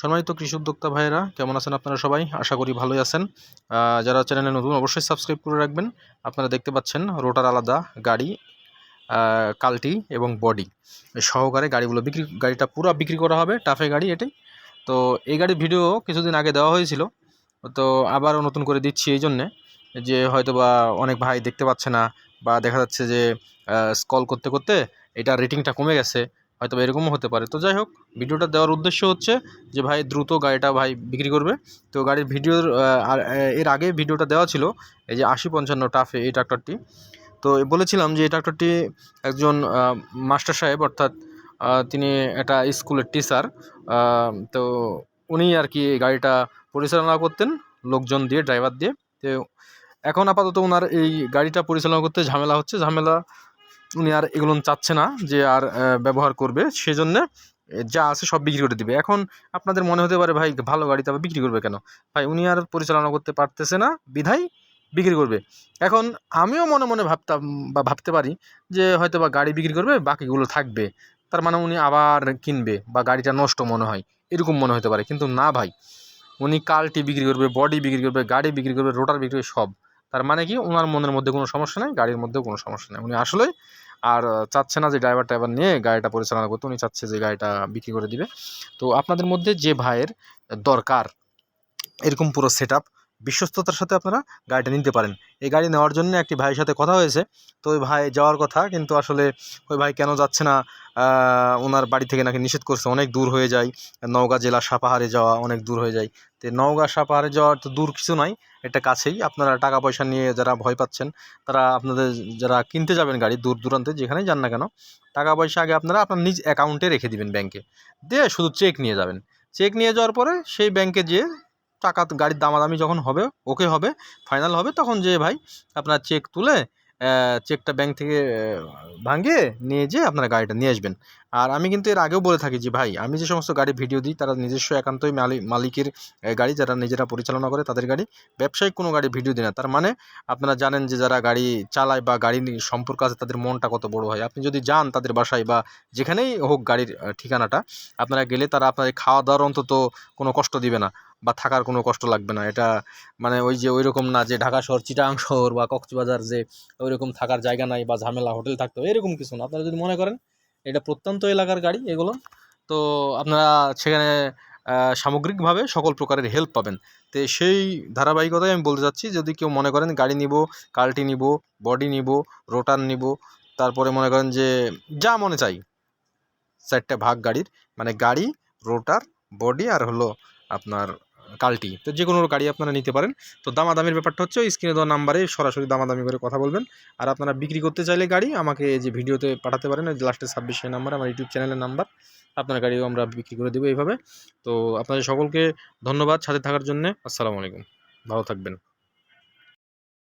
সম্মানিত কৃষি উদ্যোক্তা ভাইয়েরা, কেমন আছেন আপনারা সবাই? আশা করি ভালোই আছেন। যারা চ্যানেলে নতুন, অবশ্যই সাবস্ক্রাইব করে রাখবেন। আপনারা দেখতে পাচ্ছেন, রোটার আলাদা গাড়ি কালটি এবং বডি। সহকারে গাড়িগুলো বিক্রি, গাড়িটা পুরো বিক্রি করা হবে, টাফে গাড়ি এটাই। তো এই গাড়ির ভিডিও কিছুদিন আগে দেওয়া হয়েছিল। তো আবারও নতুন করে দিচ্ছি এই জন্যে যে হয়তো বা অনেক ভাই দেখতে পাচ্ছে না বা দেখা যাচ্ছে যে স্কল করতে করতে এটা রেটিংটা কমে গেছে। হয়তো এরকমও হতে পারে। তো যাই হোক ভিডিওটা দেওয়ার উদ্দেশ্য হচ্ছে যে ভাই দ্রুত গাড়িটা ভাই বিক্রি করবে। তো গাড়ির ভিডিওর এর আগে ভিডিওটা দেওয়া ছিল এই যে আশি পঞ্চান্ন টাফে এই ট্রাক্টরটি। তো বলেছিলাম যে এই ট্রাক্টরটি একজন মাস্টার সাহেব অর্থাৎ তিনি একটা স্কুলের টিচার তো উনি আর কি গাড়িটা পরিচালনা করতেন লোকজন দিয়ে, ড্রাইভার দিয়ে। তো এখন আপাতত ওনার এই গাড়িটা পরিচালনা করতে ঝামেলা হচ্ছে। ঝামেলা উনি আর এগুলো চাচ্ছে না যে আর ব্যবহার করবে, সেজন্যে যা আছে সব বিক্রি করে দিবে। এখন আপনাদের মনে হতে পারে, ভাই, ভালো গাড়ি তবে বিক্রি করবে কেন? ভাই, উনি আর পরিচালনা করতে পারতেছে না বিধায় বিক্রি করবে। এখন আমিও মনে মনে ভাবতাম বা ভাবতে পারি যে হয়তো বা গাড়ি বিক্রি করবে, বাকিগুলো থাকবে। তার মানে উনি আবার কিনবে বা গাড়িটা নষ্ট মনে হয়, এরকম মনে হতে পারে। কিন্তু না ভাই, উনি কালটি বিক্রি করবে, বডি বিক্রি করবে, গাড়ি বিক্রি করবে, রোটার বিক্রি করবে, সব। তার মানে কি ওনার মনের মধ্যে কোনো সমস্যা নেই, গাড়ির মধ্যেও কোনো সমস্যা নেই। উনি আসলে আর চাচ্ছে না যে ড্রাইভার এবার নিয়ে গাড়িটা পরিচালনা করতে, উনি চাচ্ছে যে গাড়িটা বিক্রি করে দিবে। তো আপনাদের মধ্যে যে ভাইয়ের দরকার, এরকম পুরো সেট আপ বিশ্বস্ততার সাথে আপনারা গাড়িটা নিতে পারেন। এই গাড়ি নেওয়ার জন্য একটি ভাইয়ের সাথে কথা হয়েছে। তো ওই ভাই যাওয়ার কথা, কিন্তু আসলে ওই ভাই কেন যাচ্ছে না? ওনার বাড়ি থেকে নাকি নিষেধ করছে। অনেক দূর হয়ে যায়। নওগাঁ জেলা সাপাহারে যাওয়া অনেক দূর হয়ে যায়। তো নওগাঁ সাপাহারে যাওয়া তো দূর কিছু নয় এটা কাছেই। আপনারা টাকা পয়সা নিয়ে যারা ভয় পাচ্ছেন, তারা আপনাদের যারা কিনতে যাবেন গাড়ি দূর দূরান্তে, যেখানেই যান না কেন, টাকা পয়সা আগে আপনারা আপনার নিজ অ্যাকাউন্টে রেখে দিবেন ব্যাংকে দিয়ে শুধু চেক নিয়ে যাবেন। চেক নিয়ে যাওয়ার পরে সেই ব্যাংকে যেয়ে টাকা গাড়ির দামাদামি যখন হবে ওকে হবে ফাইনাল হবে, তখন যে ভাই আপনার চেক তুলে চেকটা ব্যাংক থেকে ভাঙিয়ে নিয়ে যেয়ে আপনারা গাড়িটা নিয়ে আসবেন। আর আমি কিন্তু এর আগেও বলে থাকি যে ভাই, আমি যে সমস্ত গাড়ি ভিডিও দিই, তারা নিজস্ব একান্তই মালিক মালিকের গাড়ি, যারা নিজেরা পরিচালনা করে তাদের গাড়ি, ব্যবসায়িক কোনো গাড়ি ভিডিও দিই না। তার মানে আপনারা জানেন যে যারা গাড়ি চালায় বা গাড়ি সম্পর্ক আছে, তাদের মনটা কত বড় হয়। আপনি যদি যান তাদের বাসায় বা যেখানেই হোক গাড়ির ঠিকানাটা, আপনারা গেলে তারা আপনাদের খাওয়া দাওয়ার অন্তত কোনো কষ্ট দিবে না। বা থাকার কোনো কষ্ট লাগবে না। এটা মানে ওই যে ওই রকম না যে ঢাকা শহর, চিটাং শহর বা কক্সবাজার যে ওই রকম থাকার জায়গা নাই বা ঝামেলা, হোটেল থাকতে এরকম কিছু না। আপনারা যদি মনে করেন, এটা প্রত্যন্ত এলাকার গাড়ি, এগুলো। তো আপনারা সেখানে সামগ্রিকভাবে সকল প্রকারের হেল্প পাবেন। তো সেই ধারাবাহিকতায় আমি বলতে চাচ্ছি, যদি কেউ মনে করেন গাড়ি নিব কাল্টি নিব বডি নিব রোটার নিব, তারপরে মনে করেন যে যা মনে চাই, চারটে ভাগ গাড়ির মানে গাড়ি রোটার বডি আর হলো আপনার কাল্টি। তো যে কোনো গাড়ি আপনারা নিতে পারেন। তো দামাদামির ব্যাপারটা হচ্ছে স্ক্রিনে দেওয়া নাম্বারে সরাসরি দামাদামি করে কথা বলবেন। আর আপনারা বিক্রি করতে চাইলে গাড়ি আমাকে যে ভিডিওতে পাঠাতে পারেন লাস্টে ছাব্বিশ নাম্বার, আমার ইউটিউব চ্যানেলের নাম্বার। আপনার গাড়িও আমরা বিক্রি করে দেবো এইভাবে। তো আপনাদের সকলকে ধন্যবাদ সাথে থাকার জন্য। আসসালামু আলাইকুম। ভালো থাকবেন।